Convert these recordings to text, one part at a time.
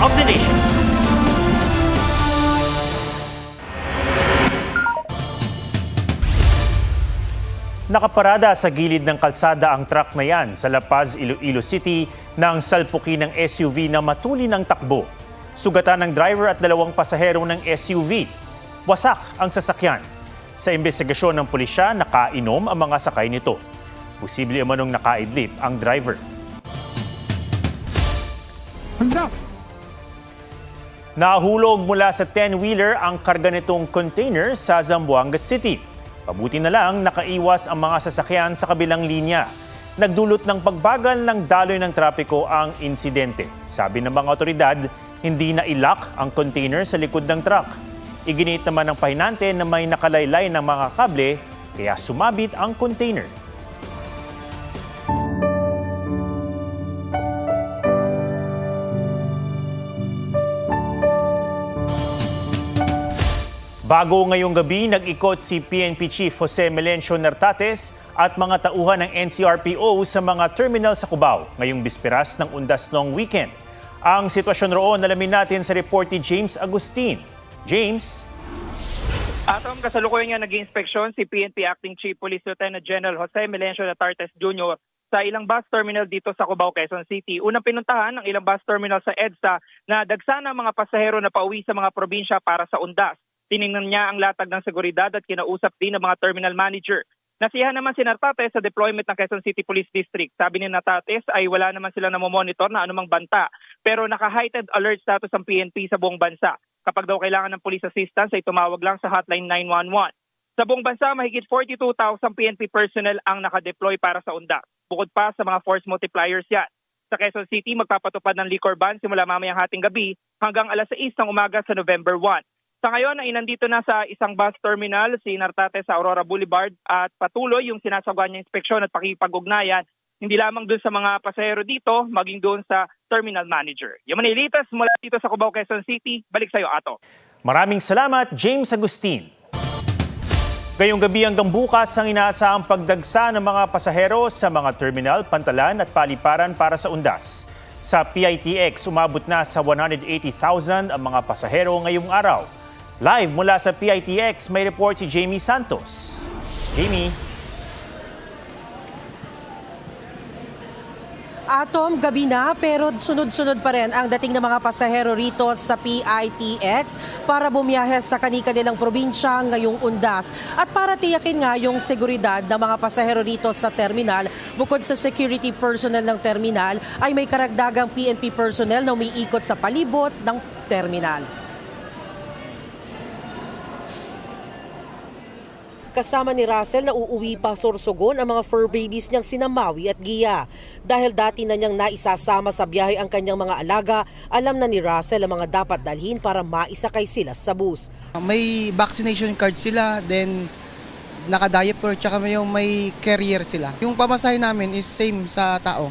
of the nation. Nakaparada sa gilid ng kalsada ang truck na yan sa La Paz, Iloilo City nang salpukin ng SUV na matuli ng takbo. Sugatan ng driver at dalawang pasahero ng SUV. Wasak ang sasakyan. Sa investigasyon ng pulisya, nakainom ang mga sakay nito. Posible manong nakaidlip ang driver. Nahulog mula sa 10-wheeler ang karga nitong container sa Zamboanga City. Pabuti na lang nakaiwas ang mga sasakyan sa kabilang linya. Nagdulot ng pagbagal ng daloy ng trapiko ang insidente. Sabi ng mga otoridad, hindi na ilak ang container sa likod ng truck. Iginit naman ng pahinante na may nakalaylay ng mga kable kaya sumabit ang container. Bago ngayong gabi, nag-ikot si PNP Chief Jose Melencio Nartates at mga tauhan ng NCRPO sa mga terminal sa Cubao ngayong bisperas ng undas ng weekend. Ang sitwasyon roon nalamin natin sa report ni James Agustin. James? Atom, kasalukuyan nga nag-inspeksyon si PNP Acting Chief Police Lieutenant General Jose Melencio Natartes Jr. sa ilang bus terminal dito sa Cubao, Quezon City. Unang pinuntahan ng ilang bus terminal sa EDSA na dagsana mga pasahero na pauwi sa mga probinsya para sa undas. Tiningnan niya ang latag ng seguridad at kinausap din ng mga terminal manager. Nasiyahan naman si Nartates sa deployment ng Quezon City Police District. Sabi ni Nartates ay wala naman sila namomonitor na anumang banta pero naka-heightened alert status ang PNP sa buong bansa. Kapag daw kailangan ng police assistance ay tumawag lang sa hotline 911. Sa buong bansa, mahigit 42,000 PNP personnel ang nakadeploy para sa UNDAP. Bukod pa sa mga force multipliers yan. Sa Quezon City, magpapatupad ng liquor ban simula mamayang hating gabi hanggang alas 6 ng umaga sa November 1. Sa ngayon ay nandito na sa isang bus terminal si Nartate sa Aurora Boulevard at patuloy yung sinasagawa niya inspeksyon at pakipag-ugnayan hindi lamang doon sa mga pasahero dito, maging doon sa terminal manager. Yung manilitas mula dito sa Cubao, Quezon City, balik sa'yo, Ato. Maraming salamat, James Agustin. Ngayong gabi hanggang bukas ang inaasahang pagdagsa ng mga pasahero sa mga terminal, pantalan at paliparan para sa undas. Sa PITX, umabot na sa 180,000 ang mga pasahero ngayong araw. Live mula sa PITX, may report si Jamie Santos. Jamie. Atom, gabi na pero sunod-sunod pa rin ang dating ng mga pasahero rito sa PITX para bumiyahe sa kani-kanilang probinsya ngayong undas. At para tiyakin nga yung seguridad ng mga pasahero rito sa terminal, bukod sa security personnel ng terminal, ay may karagdagang PNP personnel na umiikot sa palibot ng terminal. Kasama ni Russell na uuwi pa Sorsogon ang mga fur babies niyang sinamawi at giya. Dahil dati na niyang naisasama sa biyahe ang kanyang mga alaga, alam na ni Russell ang mga dapat dalhin para maisakay sila sa bus. May vaccination card sila, then naka-diaper, tsaka may, yung may carrier sila. Yung pamasahe namin is same sa tao.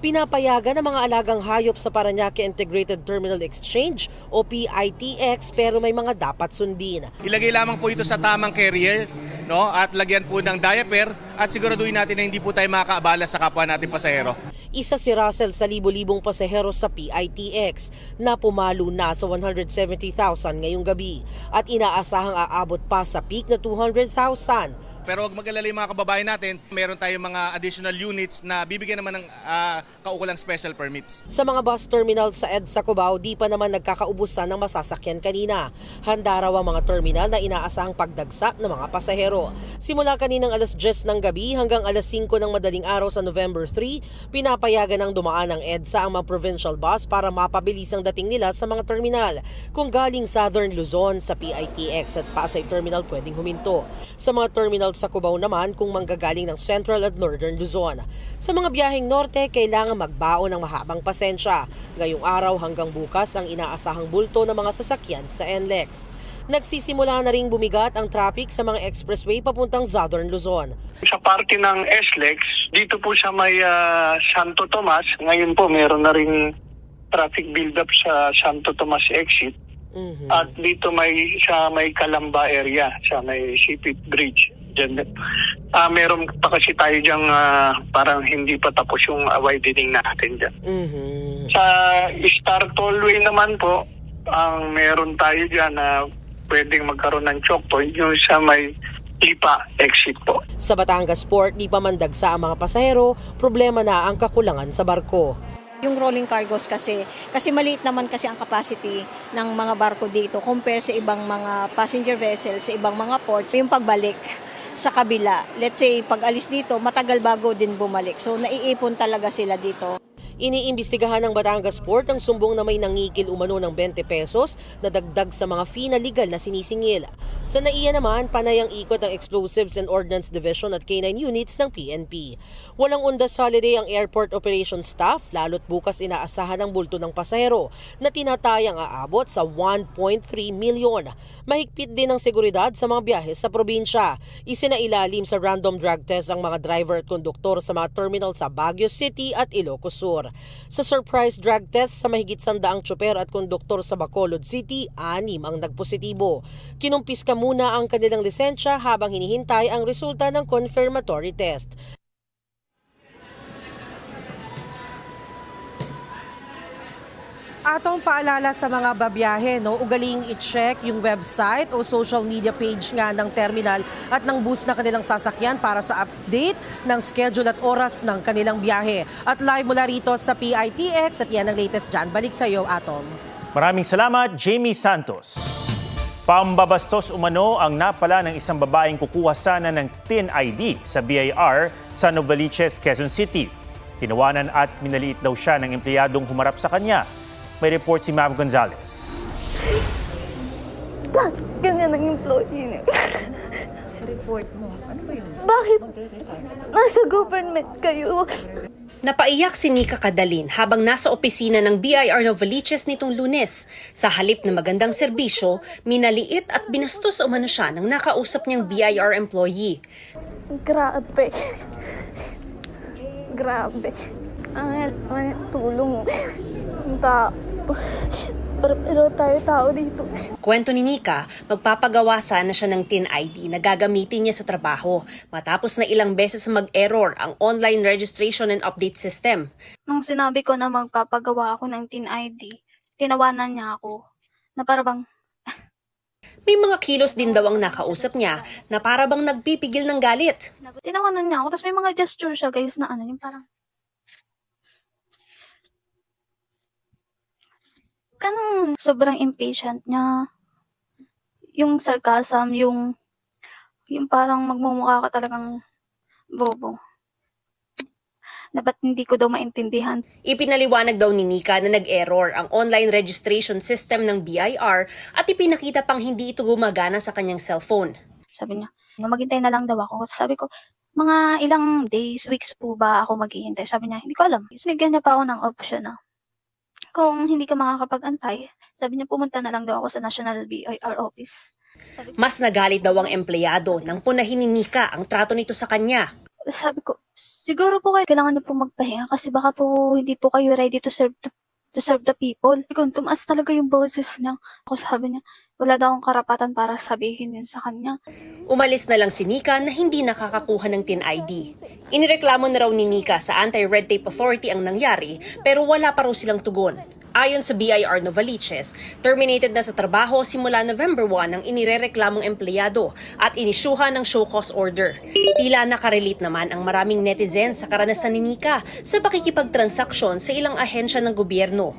Pinapayagan ng mga alagang hayop sa Paranaque Integrated Terminal Exchange o PITX pero may mga dapat sundin. Ilagay lamang po ito sa tamang carrier no? at lagyan po ng diaper at siguraduhin natin na hindi po tayo makakaabala sa kapwa natin pasahero. Isa si Russell sa libo-libong pasahero sa PITX na pumalo na sa 170,000 ngayong gabi at inaasahang aabot pa sa peak na 200,000. Pero huwag mag-alala mga kababayan natin, meron tayong mga additional units na bibigyan naman ng ah, kaukulang special permits. Sa mga bus terminal sa EDSA Cubao, di pa naman nagkakaubusan ng masasakyan kanina. Handa raw ang mga terminal na inaasahang pagdagsa ng mga pasahero. Simula kaninang alas 10 ng gabi hanggang alas 5 ng madaling araw sa November 3, pinapayagan ng dumaan ng EDSA ang mga provincial bus para mapabilis ang dating nila sa mga terminal. Kung galing Southern Luzon sa PITX at Pasay Terminal pwedeng huminto. Sa mga terminal sa Cubao naman kung manggagaling ng Central at Northern Luzon. Sa mga biyaheng norte, kailangan magbaon ng mahabang pasensya. Ngayong araw hanggang bukas ang inaasahang bulto ng mga sasakyan sa NLEX. Nagsisimula na ring bumigat ang traffic sa mga expressway papuntang Southern Luzon. sa parte ng SLEX, dito po sa may ah, Santo Tomas, ngayon po meron na ring traffic build-up sa Santo Tomas exit. Mhm. At dito may sa may Kalamba area, sa may Sipit Bridge. Dyan, ah meron pa kasi tayo diyang ah, parang hindi pa tapos yung widening natin dyan. Mhm. Sa Star Tollway naman po, ang meron tayo dyan na pwedeng magkaroon ng choke point yung sa may Lipa exit po. Sa Batangas Port, di pa man dagsa ang mga pasahero, problema na ang kakulangan sa barko. Yung rolling cargos kasi, kasi maliit naman kasi ang capacity ng mga barko dito compare sa ibang mga passenger vessels, sa ibang mga ports. Yung pagbalik sa kabila, let's say pag alis dito, matagal bago din bumalik. So naiipon talaga sila dito. Iniimbestigahan ng Batangas Port ang sumbong na may nangigil umano ng 20 pesos na dagdag sa mga fee na legal na sinisingil. Sa NAIA naman, panay ang ikot ng Explosives and Ordnance Division at K9 units ng PNP. Walang undas holiday ang airport operations staff lalo't bukas inaasahan ang bulto ng pasahero na tinatayang aabot sa 1.3 milyon. Mahigpit din ang seguridad sa mga biyahe sa probinsya. Isinailalim sa random drug test ang mga driver at konduktor sa mga terminal sa Baguio City at Ilocos Sur. Sa surprise drug test sa mahigit sandaang tsoper at konduktor sa Bacolod City, anim ang nagpositibo. Kinumpis ka muna ang kanilang lisensya habang hinihintay ang resulta ng confirmatory test. Atong paalala sa mga babiyahe, no, ugaling i-check yung website o social media page nga ng terminal at ng bus na kanilang sasakyan para sa update ng schedule at oras ng kanilang biyahe. At live mula rito sa PITX at yan ang latest dyan. Balik sa iyo, Atom. Maraming salamat, Jamie Santos. Pambabastos umano ang napala ng isang babaeng kukuha sana ng TIN ID sa BIR sa Novaliches, Quezon City. Tinawanan at minaliit daw siya ng empleyadong humarap sa kanya. May report si Mav Gonzalez. Bakit ganyan ang employee niyo? Report mo. Ano ba yun? Bakit nasa government kayo? Napaiyak si Nika Kadalin habang nasa opisina ng BIR Novaliches nitong lunes. Sa halip na magandang serbisyo, minaliit at binastos umano siya ng nakausap niyang BIR employee. Grabe. Grabe. Ang ang tulong. Ang tao. Pero, pero tayo tao dito. Kwento ni Nika, magpapagawa sana siya ng TIN ID na gagamitin niya sa trabaho matapos na ilang beses mag-error ang online registration and update system. Nung sinabi ko na magpapagawa ako ng TIN ID, tinawanan niya ako. Na parang May mga kilos din daw ang nakausap niya na para bang nagpipigil ng galit. Tinawanan niya ako, tapos may mga gesture siya, guys, na ano, yung parang, ganun, sobrang impatient niya. Yung sarcasm, yung, yung parang magmumukha ka talagang bobo. Na ba't hindi ko daw maintindihan. Ipinaliwanag daw ni Nika na nag-error ang online registration system ng BIR at ipinakita pang hindi ito gumagana sa kanyang cellphone. Sabi niya, maghintay na lang daw ako. Sabi ko, mga ilang days, weeks po ba ako maghihintay? Sabi niya, hindi ko alam. Sinigyan niya pa ako ng option na, kung hindi ka makakapag-antay, sabi niya, pumunta na lang daw ako sa National BIR office. Mas nagalit daw ang empleyado nang punahin ni Nika ang trato nito sa kanya. Sabi ko, siguro po kayo kailangan niyo po magpahinga kasi baka po hindi po kayo ready to serve the, to serve the people. Kung tumaas talaga yung boses niya. Ako sabi niya, wala daw akong karapatan para sabihin yun sa kanya. Umalis na lang si Nika na hindi nakakakuha ng TIN ID. Inireklamo na raw ni Nika sa Anti-Red Tape Authority ang nangyari pero wala pa raw silang tugon. Ayon sa BIR Novaliches, terminated na sa trabaho simula November 1 ang inirereklamong empleyado at inisyuhan ng show cause order. Tila nakarelate naman ang maraming netizen sa karanasan ni Nika sa pakikipagtransaksyon sa ilang ahensya ng gobyerno.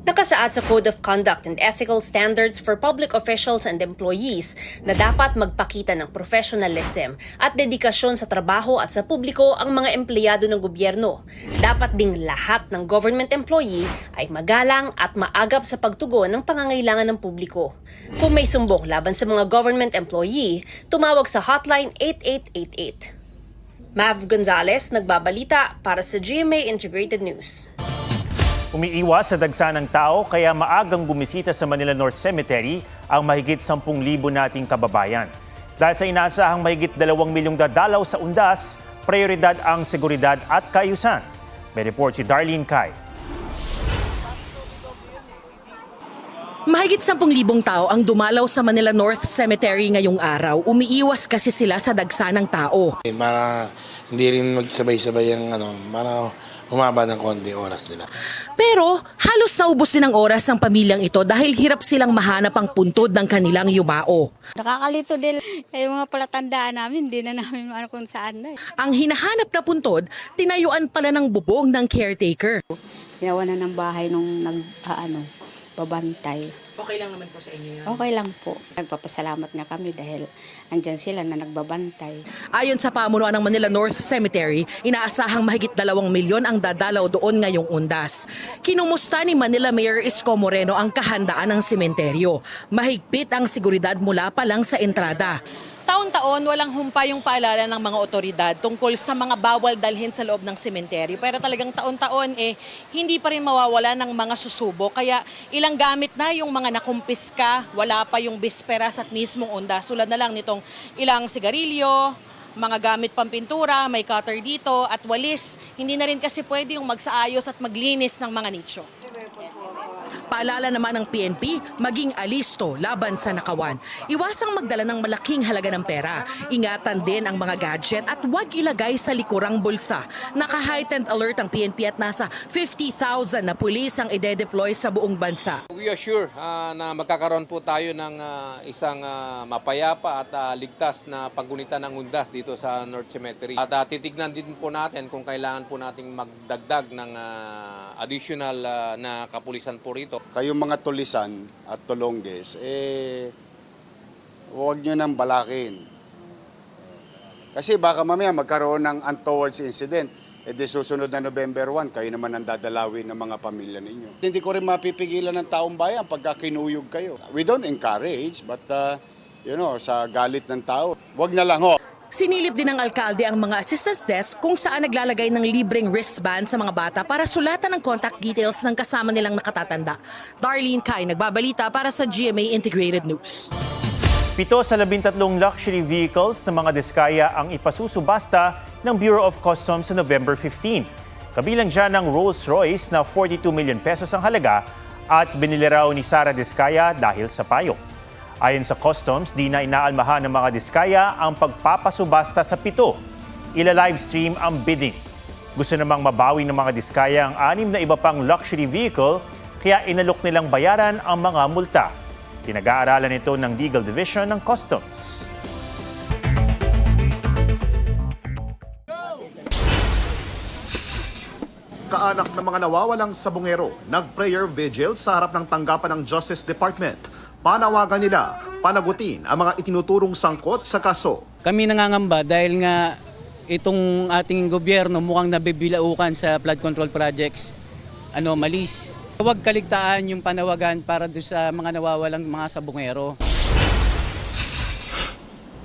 Nakasaad sa Code of Conduct and Ethical Standards for Public Officials and Employees na dapat magpakita ng professionalism at dedikasyon sa trabaho at sa publiko ang mga empleyado ng gobyerno. Dapat ding lahat ng government employee ay magalang at maagap sa pagtugon ng pangangailangan ng publiko. Kung may sumbong laban sa mga government employee, tumawag sa hotline 8888. Mav Gonzalez, nagbabalita para sa GMA Integrated News. Umiiwas sa dagsa ng tao kaya maagang bumisita sa Manila North Cemetery ang mahigit 10,000 nating kababayan. Dahil sa inaasahang mahigit 2 milyong dadalaw sa undas, prioridad ang seguridad at kaayusan. May report si Darlene Kai. Mahigit 10,000 tao ang dumalaw sa Manila North Cemetery ngayong araw. Umiiwas kasi sila sa dagsa ng tao. Eh, para hindi rin magsabay-sabay ang ano, para humaba ng konti oras nila. Pero halos naubos din ang oras ng pamilyang ito dahil hirap silang mahanap ang puntod ng kanilang yumao. Nakakalito din. Yung mga palatandaan namin, hindi na namin maano kung saan na. eh. Ang hinahanap na puntod, tinayuan pala ng bubong ng caretaker. Ginawa na ng bahay nung nag, ah, ano, babantay. Okay lang naman po sa inyo yun. Okay lang po. Nagpapasalamat nga kami dahil andyan sila na nagbabantay. Ayon sa pamunuan ng Manila North Cemetery, inaasahang mahigit dalawang milyon ang dadalaw doon ngayong undas. Kinumusta ni Manila Mayor Isko Moreno ang kahandaan ng sementeryo. Mahigpit ang seguridad mula pa lang sa entrada. Taon-taon, walang humpa yung paalala ng mga otoridad tungkol sa mga bawal dalhin sa loob ng sementeryo. Pero talagang taon-taon, eh, hindi pa rin mawawala ng mga susubo. Kaya ilang gamit na yung mga nakumpiska, wala pa yung bisperas at mismong onda. Sulad na lang nitong ilang sigarilyo, mga gamit pampintura, may cutter dito at walis. Hindi na rin kasi pwede yung magsaayos at maglinis ng mga nicho. Paalala naman ng PNP, maging alisto laban sa nakawan. Iwasang magdala ng malaking halaga ng pera. Ingatan din ang mga gadget at huwag ilagay sa likurang bulsa. Naka-heightened alert ang PNP at nasa 50,000 na pulis ang ide-deploy sa buong bansa. We assure ah, na magkakaroon po tayo ng ah, isang ah, mapayapa at ah, ligtas na paggunitan ng undas dito sa North Cemetery. At ah, titignan din po natin kung kailangan po nating magdagdag ng ah, additional ah, na kapulisan po rito. Kayong mga tulisan at tulongges, eh, huwag nyo nang balakin. Kasi baka mamaya magkaroon ng untowards incident. E di susunod na November 1, kayo naman ang dadalawin ng mga pamilya ninyo. Hindi ko rin mapipigilan ng taong bayan pagka kinuyog kayo. We don't encourage, but uh, you know, sa galit ng tao, wag na lang ho. Sinilip din ng alkalde ang mga assistance desk kung saan naglalagay ng libreng wristband sa mga bata para sulatan ng contact details ng kasama nilang nakatatanda. Darlene Kai, nagbabalita para sa GMA Integrated News. Pito sa labintatlong luxury vehicles ng mga diskaya ang ipasusubasta ng Bureau of Customs sa November 15. Kabilang dyan ang Rolls-Royce na 42 million pesos ang halaga at binili raw ni Sara Diskaya dahil sa payo. Ayon sa Customs, di na inaalmahan ng mga diskaya ang pagpapasubasta sa pito. Ila-livestream ang bidding. Gusto namang mabawi ng mga diskaya ang anim na iba pang luxury vehicle kaya inalok nilang bayaran ang mga multa. Pinag-aaralan ito ng Legal Division ng Customs. Kaanak ng mga nawawalang sabungero, nag-prayer vigil sa harap ng tanggapan ng Justice Department. Panawagan nila, panagutin ang mga itinuturong sangkot sa kaso. Kami nangangamba dahil nga itong ating gobyerno mukhang nabibilaukan sa flood control projects anomalies. Huwag kaligtaan yung panawagan para doon sa mga nawawalang mga sabungero.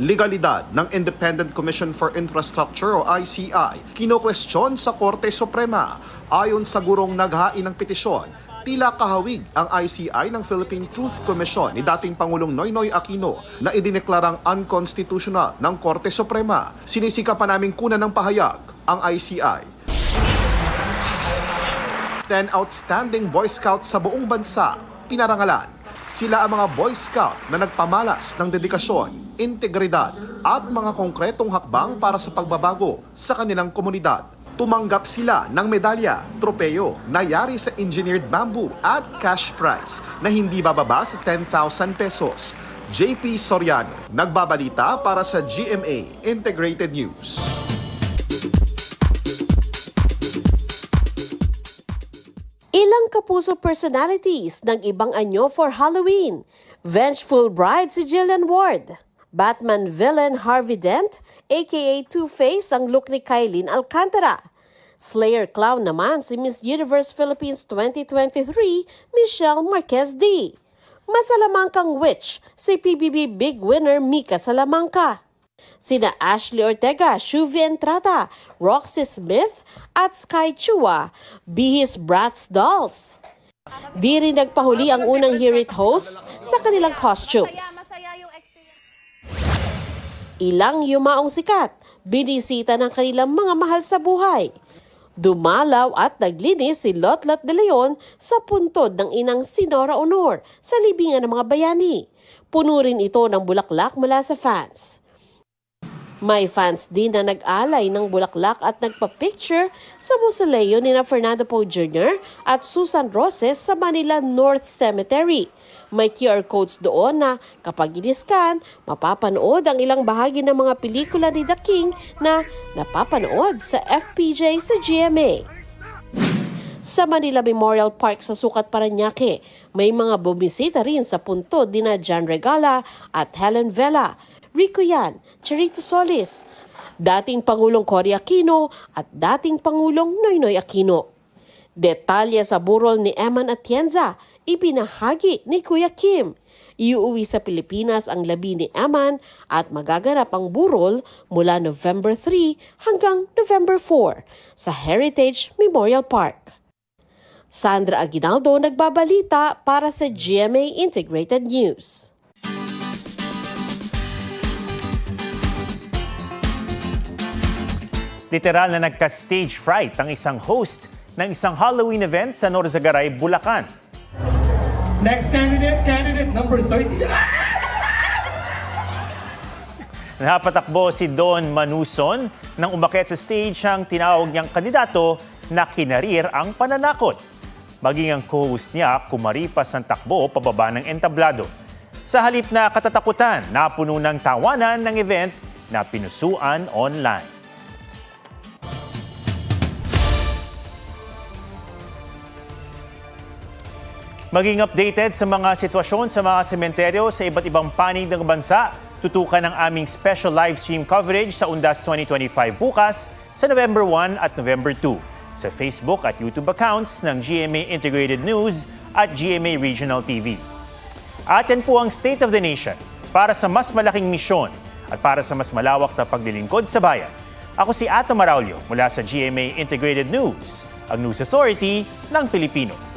Legalidad ng Independent Commission for Infrastructure o ICI kinokwestiyon sa Korte Suprema. Ayon sa gurong naghain ng petisyon, tila kahawig ang ICI ng Philippine Truth Commission ni dating Pangulong Noynoy Aquino na idineklarang unconstitutional ng Korte Suprema. Sinisika pa namin kunan ng pahayag ang ICI. 10 outstanding Boy Scouts sa buong bansa pinarangalan. Sila ang mga Boy Scout na nagpamalas ng dedikasyon, integridad at mga konkretong hakbang para sa pagbabago sa kanilang komunidad. Tumanggap sila ng medalya, tropeyo, nayari sa engineered bamboo at cash prize na hindi bababa sa 10,000 pesos. JP Soriano, nagbabalita para sa GMA Integrated News. Ilang kapuso personalities ng ibang anyo for Halloween. Vengeful bride si Jillian Ward. Batman villain Harvey Dent, aka Two-Face ang look ni Kylene Alcantara. Slayer clown naman si Miss Universe Philippines 2023, Michelle Marquez D. Masalamangkang witch si PBB big winner Mika Salamanca. Sina Ashley Ortega, Shuvi Entrata, Roxy Smith at Sky Chua, bihis Bratz Dolls. Di rin nagpahuli ang unang Hear hosts sa kanilang costumes. Ilang yumaong sikat, binisita ng kanilang mga mahal sa buhay. Dumalaw at naglinis si Lotlot de Leon sa puntod ng inang Sinora Honor sa libingan ng mga bayani. Puno rin ito ng bulaklak mula sa fans. May fans din na nag-alay ng bulaklak at nagpa-picture sa mausoleo ni na Fernando Poe Jr. at Susan Roses sa Manila North Cemetery. May QR codes doon na kapag iniskan, mapapanood ang ilang bahagi ng mga pelikula ni The King na napapanood sa FPJ sa GMA. Sa Manila Memorial Park sa Sukat, Paranaque, may mga bumisita rin sa puntod ni na John Regala at Helen Vela, Rico Yan, Charito Solis, dating Pangulong Cory Aquino at dating Pangulong Noynoy Aquino. Detalye sa burol ni Eman Atienza, ibinahagi ni Kuya Kim. Iuwi sa Pilipinas ang labi ni Eman at magaganap ang burol mula November 3 hanggang November 4 sa Heritage Memorial Park. Sandra Aguinaldo nagbabalita para sa GMA Integrated News. Literal na nagka-stage fright ang isang host ng isang Halloween event sa Norzagaray, Bulacan. Next candidate, candidate number 30. Napatakbo si Don Manuson nang umakyat sa stage ang tinawag niyang kandidato na kinarir ang pananakot. Maging ang co-host niya kumaripas ng takbo pababa ng entablado. Sa halip na katatakutan, napuno ng tawanan ng event na pinusuan online. Maging updated sa mga sitwasyon sa mga sementeryo sa iba't ibang panig ng bansa. Tutukan ang aming special live stream coverage sa Undas 2025 bukas sa November 1 at November 2 sa Facebook at YouTube accounts ng GMA Integrated News at GMA Regional TV. At yan po ang State of the Nation para sa mas malaking misyon at para sa mas malawak na paglilingkod sa bayan. Ako si Ato Maraulio mula sa GMA Integrated News, ang News Authority ng Pilipino.